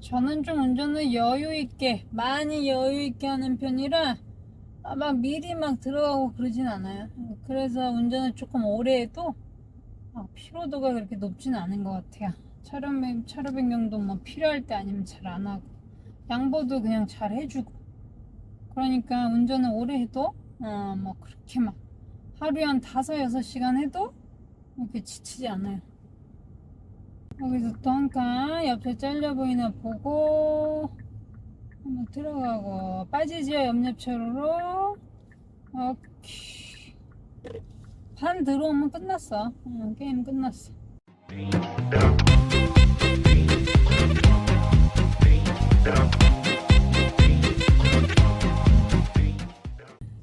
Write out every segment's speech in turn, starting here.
저는 좀 운전을 여유 있게 많이 여유 있게 하는 편이라 아, 막 미리 막 들어가고 그러진 않아요. 그래서 운전을 조금 오래 해도 아, 피로도가 그렇게 높진 않은 것 같아요. 차로, 변- 차로 변경도 뭐 필요할 때 아니면 잘 안 하고 양보도 그냥 잘 해주고 그러니까 운전을 오래 해도 어, 뭐 그렇게 막 하루에 한 다섯 여섯 시간 해도 이렇게 지치지 않아요. 여기서 또 한 칸 옆에 잘려 보이나 보고 한번 들어가고 빠지지요 옆옆차로로? 오케이. 반 들어오면 끝났어. 응, 게임 끝났어.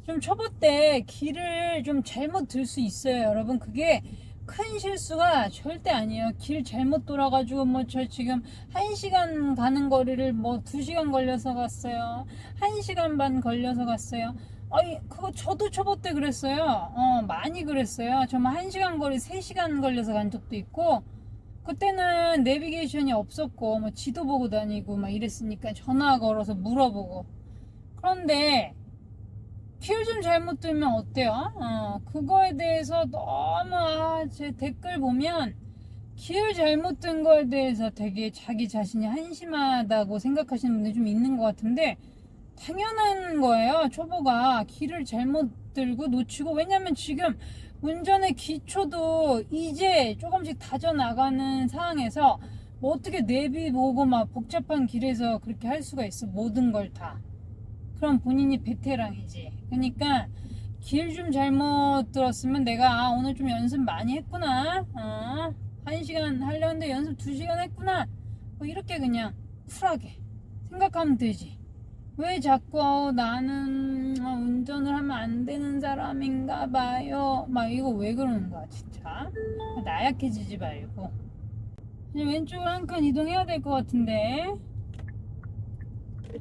좀 초보 때 길을 좀 잘못 들 수 있어요 여러분. 그게 큰 실수가 절대 아니에요. 길 잘못 돌아가지고 뭐 저 지금 1시간 가는 거리를 뭐 2시간 걸려서 갔어요. 1시간 반 걸려서 갔어요. 아니 그거 저도 초보 때 그랬어요. 어 많이 그랬어요. 정말 1시간 거리 3시간 걸려서 간 적도 있고 그때는 내비게이션이 없었고 뭐 지도 보고 다니고 막 이랬으니까 전화 걸어서 물어보고. 그런데 길좀 잘못 들면 어때요? 어, 그거에 대해서 너무 아, 제 댓글 보면 길 잘못 든 거에 대해서 되게 자기 자신이 한심하다고 생각하시는 분들이 좀 있는 것 같은데 당연한 거예요. 초보가 길을 잘못 들고 놓치고 왜냐면 지금 운전의 기초도 이제 조금씩 다져나가는 상황에서 뭐 어떻게 내비 보고 막 복잡한 길에서 그렇게 할 수가 있어 모든 걸 다. 그럼 본인이 베테랑이지. 그러니까 길 좀 잘못 들었으면 내가 아, 오늘 좀 연습 많이 했구나. 어, 한 시간 하려는데 연습 두 시간 했구나. 뭐 이렇게 그냥 쿨하게 생각하면 되지. 왜 자꾸 어, 나는 어, 운전을 하면 안 되는 사람인가 봐요. 막 이거 왜 그러는 거야 진짜. 나약해지지 말고. 왼쪽으로 한 칸 이동해야 될 것 같은데.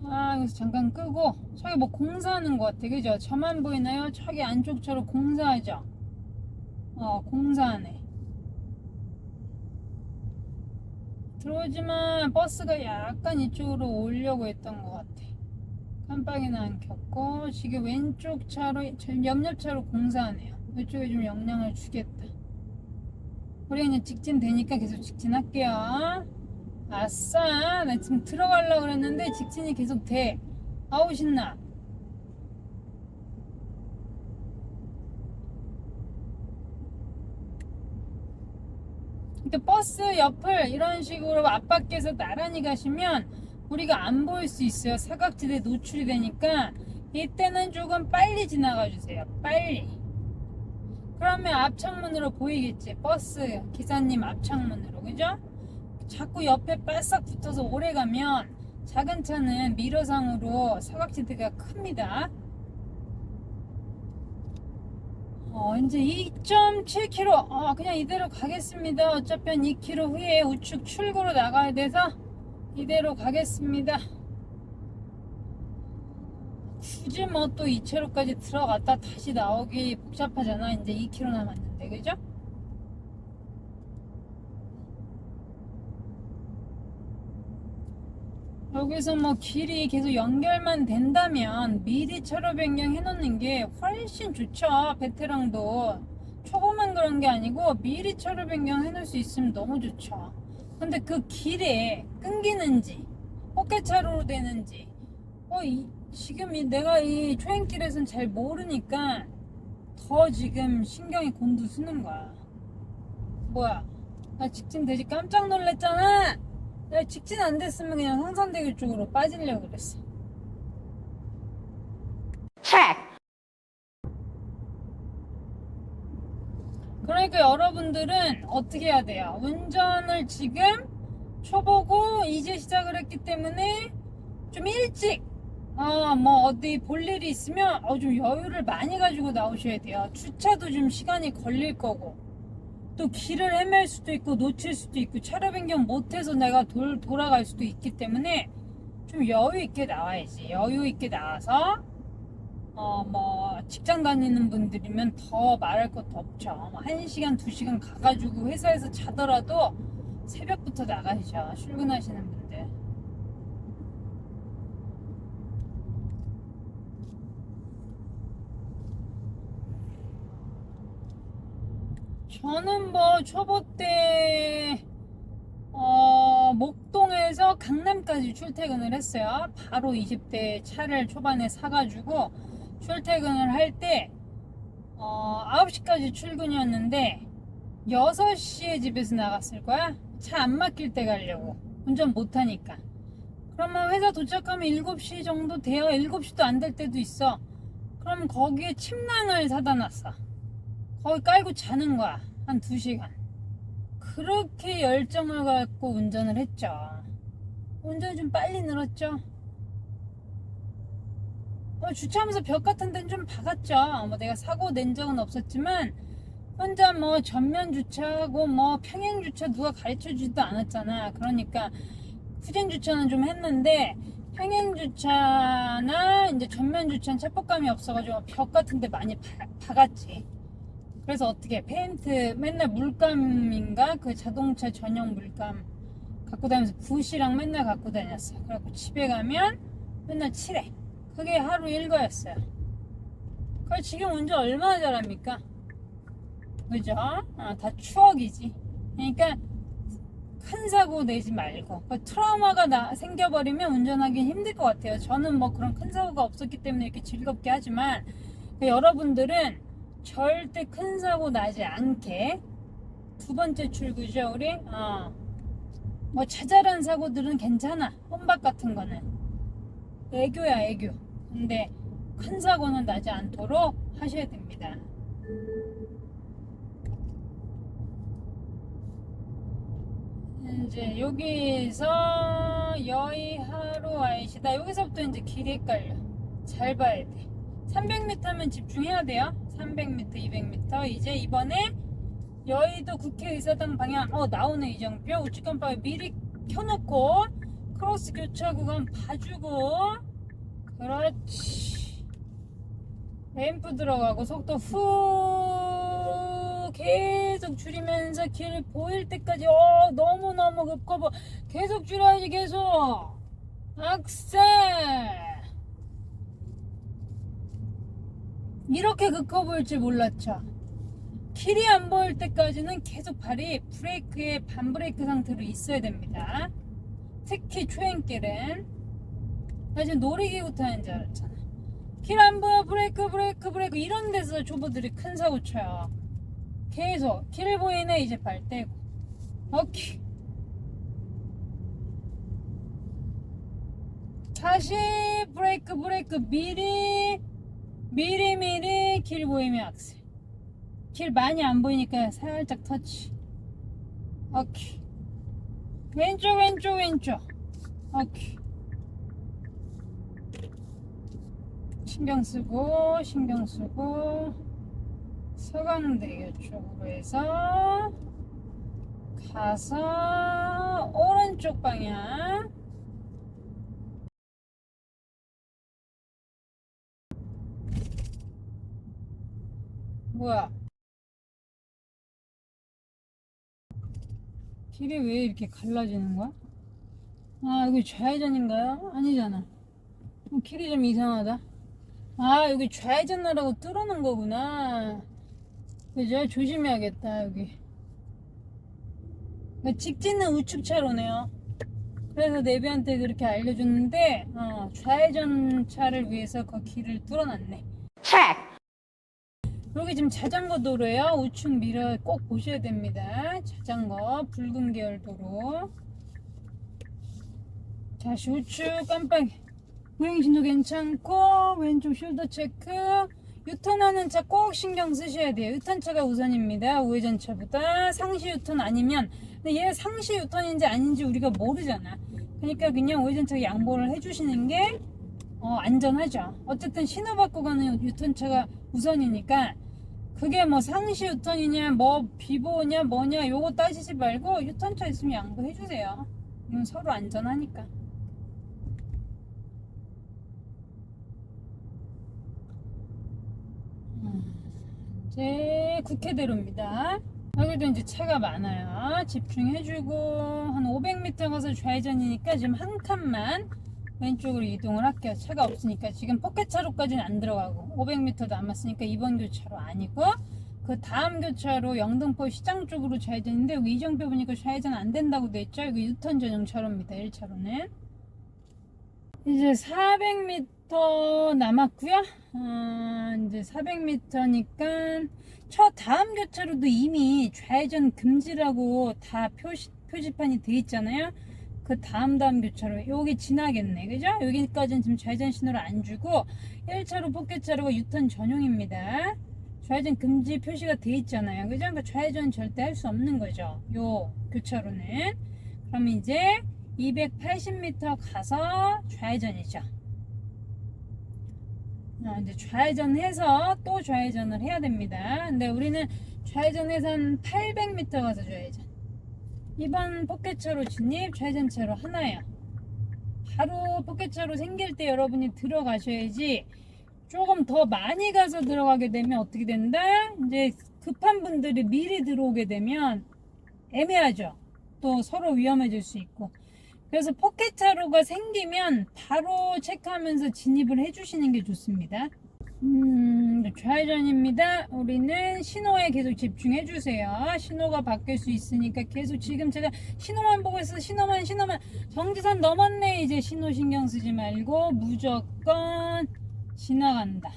아 여기서 잠깐 끄고 저기 뭐 공사하는 것 같아 그죠? 저만 보이나요? 저기 안쪽 차로 공사하죠? 어 공사하네 들어오지만 버스가 약간 이쪽으로 오려고 했던 것 같아 깜빡이는 안 켰고 지금 왼쪽 차로 저 옆옆 차로 공사하네요 이쪽에 좀 영향을 주겠다 우리 그냥 직진 되니까 계속 직진할게요 아싸 나 지금 들어가려고 그랬는데 직진이 계속 돼. 아우 신나. 근데 버스 옆을 이런 식으로 앞밖에서 나란히 가시면 우리가 안 보일 수 있어요. 사각지대에 노출이 되니까. 이때는 조금 빨리 지나가 주세요. 빨리. 그러면 앞창문으로 보이겠지? 버스 기사님 앞창문으로. 그죠? 자꾸 옆에 바싹 붙어서 오래 가면 작은 차는 미러상으로 사각지대가 큽니다. 어, 이제 2.7km. 어, 그냥 이대로 가겠습니다. 어차피 한 2km 후에 우측 출구로 나가야 돼서 이대로 가겠습니다. 굳이 뭐 또 2차로까지 들어갔다 다시 나오기 복잡하잖아. 이제 2km 남았는데, 그죠? 여기서 뭐 길이 계속 연결만 된다면 미리 차로 변경해 놓는 게 훨씬 좋죠. 베테랑도 초보만 그런 게 아니고 미리 차로 변경해 놓을 수 있으면 너무 좋죠. 근데 그 길에 끊기는지 호켓차로로 되는지 어, 이, 지금 이, 내가 이 초행길에선 잘 모르니까 더 지금 신경이 곤두쓰는 거야. 뭐야? 나 직진 되지 깜짝 놀랐잖아. 내가 직진 안 됐으면 그냥 성산대교 쪽으로 빠지려고 그랬어. 그러니까 여러분들은 어떻게 해야 돼요? 운전을 지금 초보고 이제 시작을 했기 때문에 좀 일찍 어, 뭐 어디 볼 일이 있으면 어, 좀 여유를 많이 가지고 나오셔야 돼요. 주차도 좀 시간이 걸릴 거고 또 길을 헤맬 수도 있고 놓칠 수도 있고 차로 변경 못해서 내가 돌, 돌아갈 수도 있기 때문에 좀 여유 있게 나와야지. 여유 있게 나와서 어 뭐 직장 다니는 분들이면 더 말할 것도 없죠. 뭐 1시간, 2시간 가가지고 회사에서 자더라도 새벽부터 나가시죠. 출근하시는 분들. 저는 뭐 초보 때 어, 목동에서 강남까지 출퇴근을 했어요. 바로 20대 차를 초반에 사가지고 출퇴근을 할때 어, 9시까지 출근이었는데 6시에 집에서 나갔을 거야. 차 안 막힐 때 가려고. 운전 못하니까. 그러면 회사 도착하면 7시 정도 돼요. 7시도 안 될 때도 있어. 그럼 거기에 침낭을 사다 놨어. 거기 깔고 자는 거야. 한 2시간. 그렇게 열정을 갖고 운전을 했죠. 운전이 좀 빨리 늘었죠. 어, 주차하면서 벽 같은 데는 좀 박았죠. 뭐 내가 사고 낸 적은 없었지만 혼자 뭐 전면 주차하고 뭐 평행 주차 누가 가르쳐 주지도 않았잖아. 그러니까 후진 주차는 좀 했는데 평행 주차나 이제 전면 주차는 체포감이 없어가지고 벽 같은 데 많이 바- 박았지. 그래서 어떻게 페인트 맨날 물감인가 그 자동차 전용 물감 갖고 다니면서 붓이랑 맨날 갖고 다녔어. 그래갖고 집에 가면 맨날 칠해. 그게 하루 일과였어요. 그걸 지금 운전 얼마나 잘합니까? 그죠? 아, 다 추억이지. 그러니까 큰 사고 내지 말고 그 트라우마가 나, 생겨버리면 운전하기 힘들 것 같아요. 저는 뭐 그런 큰 사고가 없었기 때문에 이렇게 즐겁게 하지만 그 여러분들은 절대 큰 사고 나지 않게 두 번째 출구죠, 우리. 어. 뭐 자잘한 사고들은 괜찮아. 혼밥 같은 거는 애교야, 애교. 근데 큰 사고는 나지 않도록 하셔야 됩니다. 이제 여기서 여의하루 아이시다. 여기서부터 이제 길이 헷갈려. 잘 봐야 돼. 300m면 집중해야 돼요. 300m, 200m. 이제 이번에 여의도 국회의사당 방향, 어, 나오네, 이정표. 우측 깜빡이 미리 켜놓고, 크로스 교차 구간 봐주고, 그렇지. 램프 들어가고, 속도 후, 계속 줄이면서 길 보일 때까지, 어, 너무너무 급커버. 계속 줄여야지, 계속. 악셀. 이렇게 급커 보일 줄 몰랐죠. 길이 안 보일 때까지는 계속 발이 브레이크에 반브레이크 상태로 있어야 됩니다. 특히 초행길은. 나 지금 놀이기구 타는 줄 알았잖아. 길 안 보여 브레이크 브레이크 브레이크 이런 데서 초보들이 큰 사고 쳐요. 계속 길 보이네 이제 발 떼고. 오케이. 다시 브레이크 브레이크 미리 미리 미리 길 보이면 악셀. 길 많이 안 보이니까 살짝 터치. 오케이. 왼쪽 왼쪽 왼쪽. 오케이. 신경 쓰고 신경 쓰고 서강대교 쪽으로 해서 가서 오른쪽 방향 뭐야? 길이 왜 이렇게 갈라지는 거야? 아 여기 좌회전인가요? 아니잖아. 어, 길이 좀 이상하다. 아 여기 좌회전하라고 뚫어놓은 거구나. 그죠? 조심해야겠다 여기. 그 직진은 우측 차로네요. 그래서 내비한테 그렇게 알려줬는데 어, 좌회전 차를 위해서 그 길을 뚫어놨네 여기 지금 자전거 도로예요. 우측 미러 꼭 보셔야 됩니다. 자전거 붉은 계열 도로. 다시 우측 깜빡이. 우행신도 괜찮고 왼쪽 숄더 체크. 유턴하는 차 꼭 신경 쓰셔야 돼요. 유턴차가 우선입니다. 우회전차보다 상시 유턴 아니면 근데 얘 상시 유턴인지 아닌지 우리가 모르잖아. 그러니까 그냥 우회전차 양보를 해주시는 게 어, 안전하죠. 어쨌든 신호 받고 가는 유턴차가 우선이니까 그게 뭐 상시 유턴이냐 뭐 비보냐 뭐냐 요거 따지지 말고 유턴차 있으면 양보해 주세요. 이건 서로 안전하니까. 음, 이제 국회대로입니다. 여기도 이제 차가 많아요. 집중해주고 한 500m 가서 좌회전이니까 지금 한 칸만 왼쪽으로 이동을 할게요. 차가 없으니까 지금 포켓차로까지는 안 들어가고 500m도 남았으니까 이번 교차로 아니고 그 다음 교차로 영등포 시장 쪽으로 좌회전인데 여기 이정표 보니까 좌회전 안 된다고 돼 있죠. 이거 유턴 전용 차로입니다. 1차로는. 이제 400m 남았고요. 아, 이제 400m니까 저 다음 교차로도 이미 좌회전 금지라고 다 표시, 표지판이 돼 있잖아요. 그 다음 다음 교차로 여기 지나겠네. 그죠? 여기까지는 지금 좌회전 신호를 안 주고 1차로 포켓차로가 유턴 전용입니다. 좌회전 금지 표시가 돼 있잖아요. 그죠? 그러니까 좌회전 절대 할 수 없는 거죠. 요 교차로는. 그럼 이제 280m 가서 좌회전이죠. 어, 이제 좌회전해서 또 좌회전을 해야 됩니다. 근데 우리는 좌회전해서 한 800m 가서 좌회전. 이번 포켓차로 진입 좌회전차로 하나예요. 바로 포켓차로 생길 때 여러분이 들어가셔야지 조금 더 많이 가서 들어가게 되면 어떻게 된다? 이제 급한 분들이 미리 들어오게 되면 애매하죠. 또 서로 위험해질 수 있고. 그래서 포켓차로가 생기면 바로 체크하면서 진입을 해주시는 게 좋습니다. 음, 좌회전입니다. 우리는 신호에 계속 집중해 주세요. 신호가 바뀔 수 있으니까 계속 지금 제가 신호만 보고 있어. 신호만, 신호만. 정지선 넘었네. 이제 신호 신경 쓰지 말고 무조건 지나간다.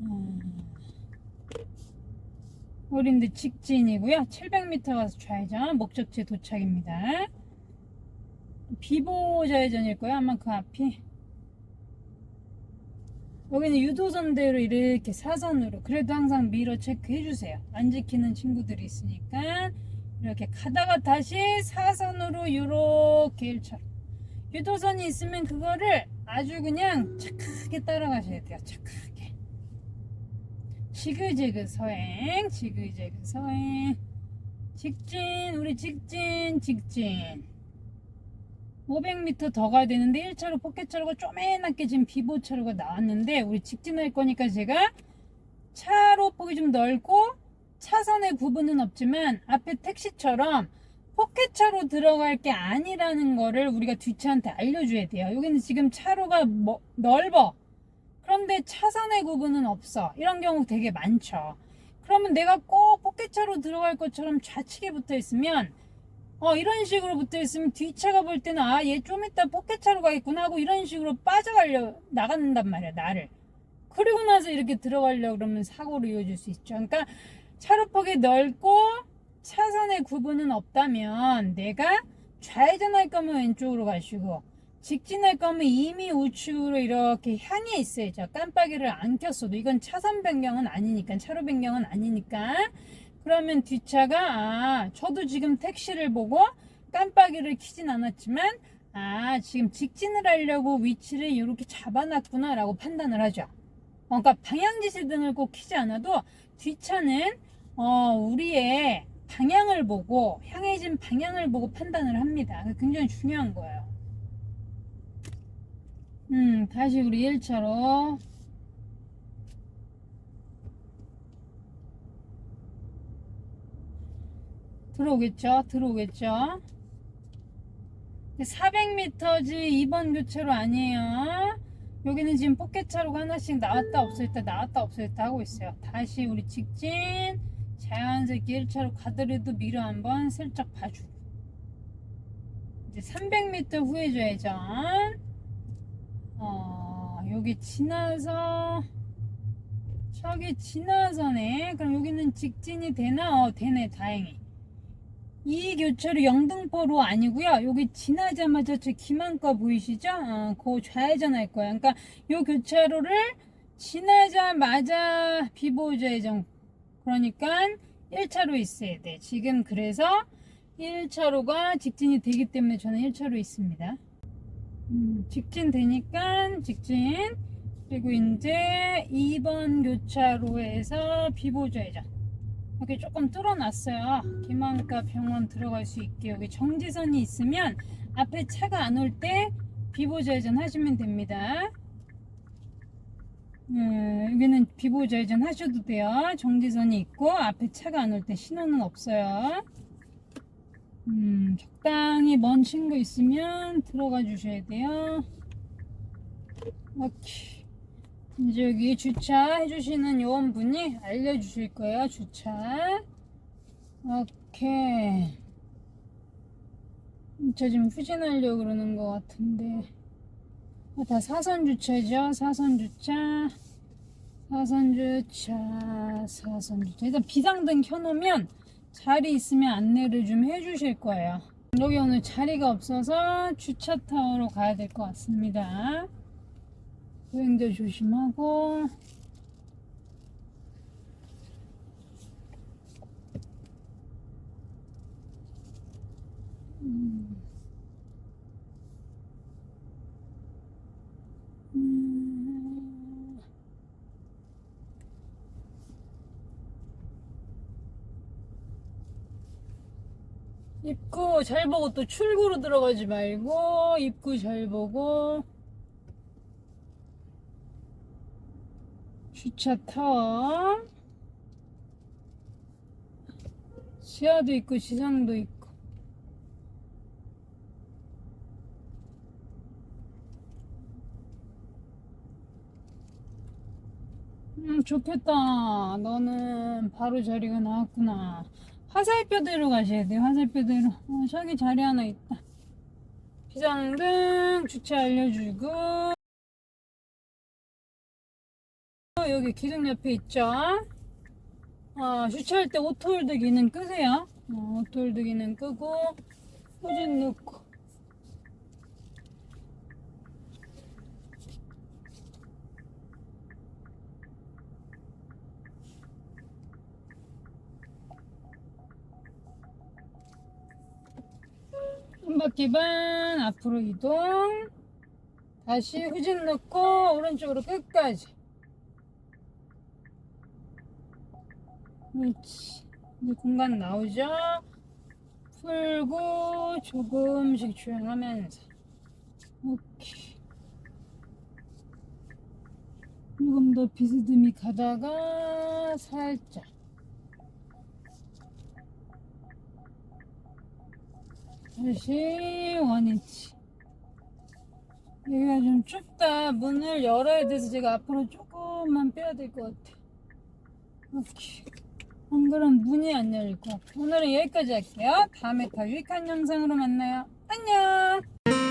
음. 우리 이제 직진이고요. 700m 가서 좌회전, 목적지 도착입니다. 비보 좌회전일 거예요. 아마 그 앞이. 여기는 유도선대로 이렇게 사선으로 그래도 항상 미러 체크해 주세요. 안 지키는 친구들이 있으니까 이렇게 가다가 다시 사선으로 이렇게 1차 유도선이 있으면 그거를 아주 그냥 착하게 따라가셔야 돼요. 착하게. 지그재그 서행, 지그재그 서행. 직진, 우리 직진, 직진. 500m 더 가야 되는데 1차로 포켓차로가 쪼매나게 지금 비보차로가 나왔는데 우리 직진할 거니까 제가 차로 폭이 좀 넓고 차선의 구분은 없지만 앞에 택시처럼 포켓차로 들어갈 게 아니라는 거를 우리가 뒷차한테 알려줘야 돼요. 여기는 지금 차로가 뭐 넓어. 그런데 차선의 구분은 없어. 이런 경우 되게 많죠. 그러면 내가 꼭 포켓차로 들어갈 것처럼 좌측에 붙어 있으면 어 이런 식으로 붙어 있으면 뒷차가 볼 때는 아 얘 좀 이따 포켓차로 가겠구나 하고 이런 식으로 빠져가려 나간단 말이야 나를. 그리고 나서 이렇게 들어가려고 그러면 사고로 이어질 수 있죠. 그러니까 차로폭이 넓고 차선의 구분은 없다면 내가 좌회전할 거면 왼쪽으로 가시고 직진할 거면 이미 우측으로 이렇게 향해 있어야죠. 깜빡이를 안 켰어도. 이건 차선 변경은 아니니까 차로 변경은 아니니까 그러면 뒷차가 아 저도 지금 택시를 보고 깜빡이를 켜진 않았지만 아 지금 직진을 하려고 위치를 이렇게 잡아놨구나 라고 판단을 하죠. 어, 그러니까 방향지시 등을 꼭 켜지 않아도 뒷차는 어, 우리의 방향을 보고 향해진 방향을 보고 판단을 합니다. 굉장히 중요한 거예요. 음 다시 우리 1차로 들어오겠죠? 들어오겠죠? 400m지 2번 교차로 아니에요. 여기는 지금 포켓차로가 하나씩 나왔다 없어졌다 나왔다 없어졌다 하고 있어요. 다시 우리 직진 자연스럽게 1차로 가더라도 미러 한번 슬쩍 봐주고 이제 300m 후에 좌회전 어, 여기 지나서 저기 지나서네 그럼 여기는 직진이 되나? 어 되네 다행히 이 교차로 영등포로 아니고요. 여기 지나자마자 저 기만과 보이시죠? 어, 그 좌회전 할 거예요. 그러니까 요 교차로를 지나자마자 비보 좌회전. 그러니까 1차로 있어야 돼. 지금 그래서 1차로가 직진이 되기 때문에 저는 1차로 있습니다. 음, 직진 되니까 직진. 그리고 이제 2번 교차로에서 비보 좌회전. 여기 조금 뚫어놨어요. 김한가 병원 들어갈 수 있게 여기 정지선이 있으면 앞에 차가 안 올 때 비보좌회전 하시면 됩니다. 음, 여기는 비보좌회전 하셔도 돼요. 정지선이 있고 앞에 차가 안 올 때 신호는 없어요. 음, 적당히 먼 친구 있으면 들어가 주셔야 돼요. 오케이. 이제 여기 주차 해주시는 요원분이 알려주실 거예요. 주차. 오케이. 저 지금 후진하려고 그러는 것 같은데. 아, 다 사선 주차죠. 사선 주차. 사선 주차. 사선 주차. 일단 비상등 켜놓으면 자리 있으면 안내를 좀 해주실 거예요. 여기 오늘 자리가 없어서 주차 타워로 가야 될 것 같습니다. 보행자 조심하고. 음. 음. 입구 잘 보고 또 출구로 들어가지 말고 입구 잘 보고 주차 타워. 지하도 있고 지상도 있고. 음 좋겠다. 너는 바로 자리가 나왔구나. 화살표대로 가셔야 돼요 화살표대로. 어, 저기 자리 하나 있다. 비상등 주차 알려주고 여기 기둥 옆에 있죠? 어, 주차할 때 오토홀드 기능 끄세요. 어, 오토홀드 기능 끄고 후진 넣고. 한 바퀴 반 앞으로 이동. 다시 후진 넣고 오른쪽으로 끝까지 이제 공간 나오죠? 풀고 조금씩 주행하면서. 오케이. 조금 더 비스듬히 가다가 살짝. 다시 원위치. 여기가 좀 좁다. 문을 열어야 돼서 제가 앞으로 조금만 빼야 될 것 같아. 오케이 안 그럼 문이 안 열릴 것 같아 오늘은 여기까지 할게요. 다음에 더 유익한 영상으로 만나요. 안녕